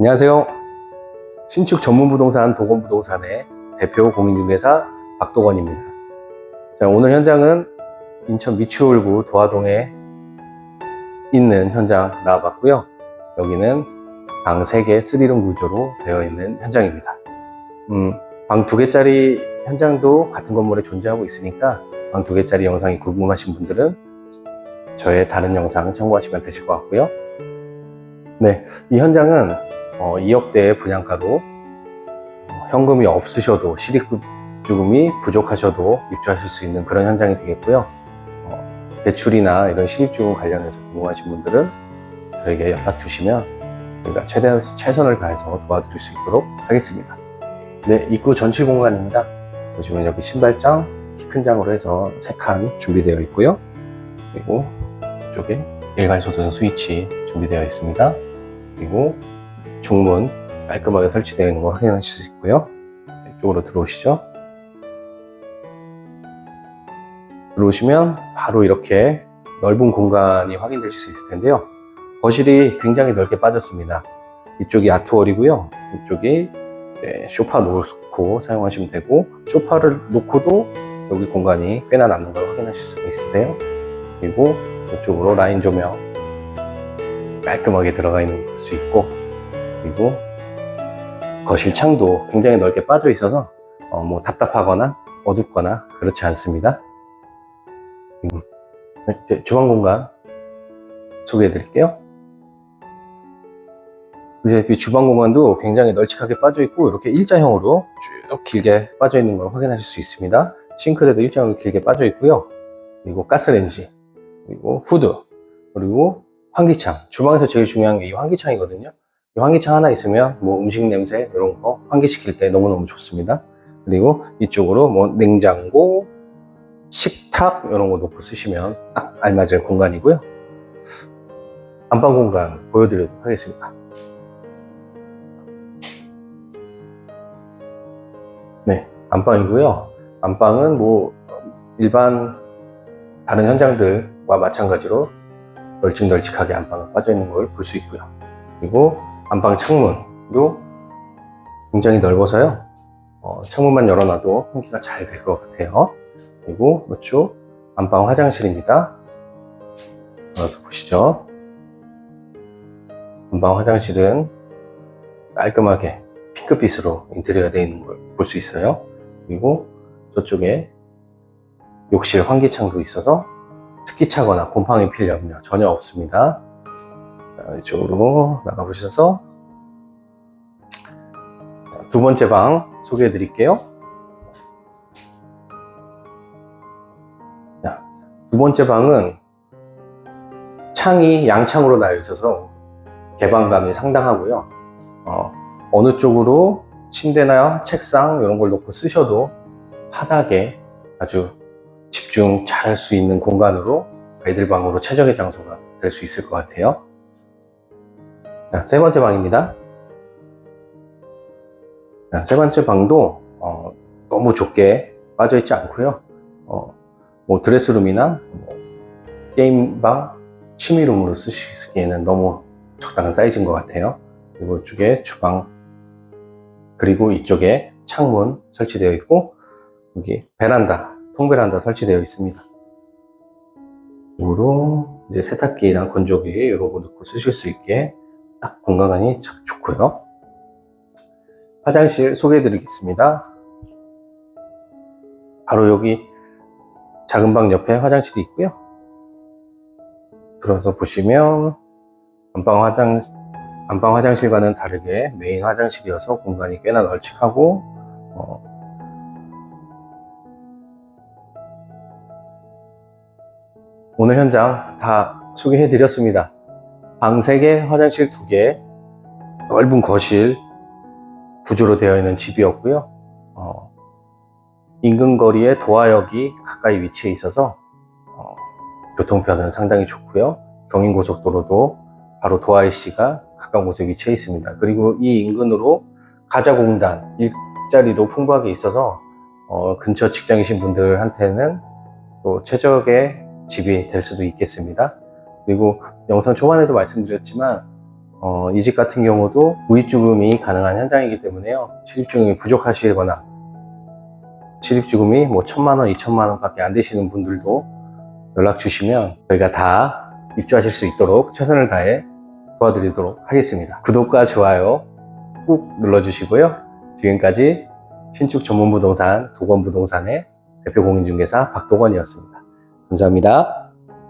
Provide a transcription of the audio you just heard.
안녕하세요. 신축 전문 부동산 도건 부동산의 대표 공인중개사 박도건입니다. 자, 오늘 현장은 인천 미추홀구 도화동에 있는 현장 나와봤고요. 여기는 방 3개 3룸 구조로 되어 있는 현장입니다. 음, 방 2개짜리 현장도 같은 건물에 존재하고 있으니까 방 2개짜리 영상이 궁금하신 분들은 저의 다른 영상 참고하시면 되실 것 같고요. 네, 이 현장은 어, 2억대의 분양가로 어, 현금이 없으셔도 실입주금이 부족하셔도 입주하실 수 있는 그런 현장이 되겠고요. 어, 대출이나 이런 실입주금 관련해서 궁금하신 분들은 저에게 연락 주시면 저희가 최대한 최선을 다해서 도와드릴 수 있도록 하겠습니다. 네, 입구 전실 공간입니다. 보시면 여기 신발장, 키 큰 장으로 해서 3칸 준비되어 있고요. 그리고 이쪽에 일괄 소등 스위치 준비되어 있습니다. 그리고 중문 깔끔하게 설치되어 있는 거 확인하실 수 있고요. 이쪽으로 들어오시죠. 들어오시면 바로 이렇게 넓은 공간이 확인되실 수 있을 텐데요. 거실이 굉장히 넓게 빠졌습니다. 이쪽이 아트월이고요. 이쪽이 네, 소파 놓고 사용하시면 되고 소파를 놓고도 여기 공간이 꽤나 남는 걸 확인하실 수 있으세요. 그리고 이쪽으로 라인 조명 깔끔하게 들어가 있는 걸 볼 수 있고 그리고 거실 창도 굉장히 넓게 빠져 있어서 어, 뭐 답답하거나 어둡거나 그렇지 않습니다. 음, 주방 공간 소개해 드릴게요. 이제 이 주방 공간도 굉장히 널찍하게 빠져 있고 이렇게 일자형으로 쭉 길게 빠져 있는 걸 확인하실 수 있습니다. 싱크대도 일자형으로 길게 빠져 있고요. 그리고 가스레인지, 그리고 후드, 그리고 환기창. 주방에서 제일 중요한 게 이 환기창이거든요. 이 환기창 하나 있으면 뭐 음식 냄새 이런 거 환기시킬 때 너무너무 좋습니다. 그리고 이쪽으로 뭐 냉장고, 식탁 이런 거 놓고 쓰시면 딱 알맞을 공간이고요. 안방 공간 보여드리도록 하겠습니다. 네, 안방이고요. 안방은 뭐 일반 다른 현장들과 마찬가지로 널찍널찍하게 안방에 빠져 있는 걸 볼 수 있고요. 그리고 안방 창문도 굉장히 넓어서요. 어, 창문만 열어놔도 환기가 잘 될 것 같아요. 그리고 이쪽 안방 화장실입니다. 들어가서 보시죠. 안방 화장실은 깔끔하게 핑크빛으로 인테리어가 되어 있는 걸 볼 수 있어요. 그리고 저쪽에 욕실 환기창도 있어서 습기 차거나 곰팡이 필 염려 전혀 없습니다. 자, 이쪽으로 나가보셔서 두 번째 방 소개해 드릴게요. 자, 두 번째 방은 창이 양창으로 나여 있어서 개방감이 상당하고요. 어, 어느 쪽으로 침대나 책상 이런 걸 놓고 쓰셔도 바닥에 아주 집중 잘 할 수 있는 공간으로 아이들 방으로 최적의 장소가 될 수 있을 것 같아요. 자, 세 번째 방입니다. 자, 세 번째 방도 어, 너무 좁게 빠져 있지 않고요. 어, 뭐 드레스룸이나 뭐 게임방, 취미룸으로 쓰시기에는 너무 적당한 사이즈인 것 같아요. 그리고 이쪽에 주방 그리고 이쪽에 창문 설치되어 있고 여기 베란다, 통베란다 설치되어 있습니다. 으로 이제 세탁기랑 건조기 이런 거 넣고 쓰실 수 있게 딱 공간감이 참 좋고요. 화장실 소개해 드리겠습니다. 바로 여기 작은 방 옆에 화장실이 있고요. 들어서 보시면 안방 화장 안방 화장실과는 다르게 메인 화장실이어서 공간이 꽤나 널찍하고 어, 오늘 현장 다 소개해 드렸습니다. 방 3개, 화장실 2개, 넓은 거실 구조로 되어 있는 집이었고요. 어, 인근 거리에 도화역이 가까이 위치해 있어서 어, 교통편은 상당히 좋고요. 경인고속도로도 바로 도화이시가 가까운 곳에 위치해 있습니다. 그리고 이 인근으로 가자공단 일자리도 풍부하게 있어서 어, 근처 직장이신 분들한테는 또 최적의 집이 될 수도 있겠습니다. 그리고 영상 초반에도 말씀드렸지만 어, 이집 같은 경우도 무입주금이 가능한 현장이기 때문에요. 실입주금이 부족하시거나 실입주금이 뭐 천만 원, 이천만 원밖에 안 되시는 분들도 연락 주시면 저희가 다 입주하실 수 있도록 최선을 다해 도와드리도록 하겠습니다. 구독과 좋아요 꾹 눌러주시고요. 지금까지 신축 전문 부동산 도건 부동산의 대표 공인중개사 박도건이었습니다. 감사합니다.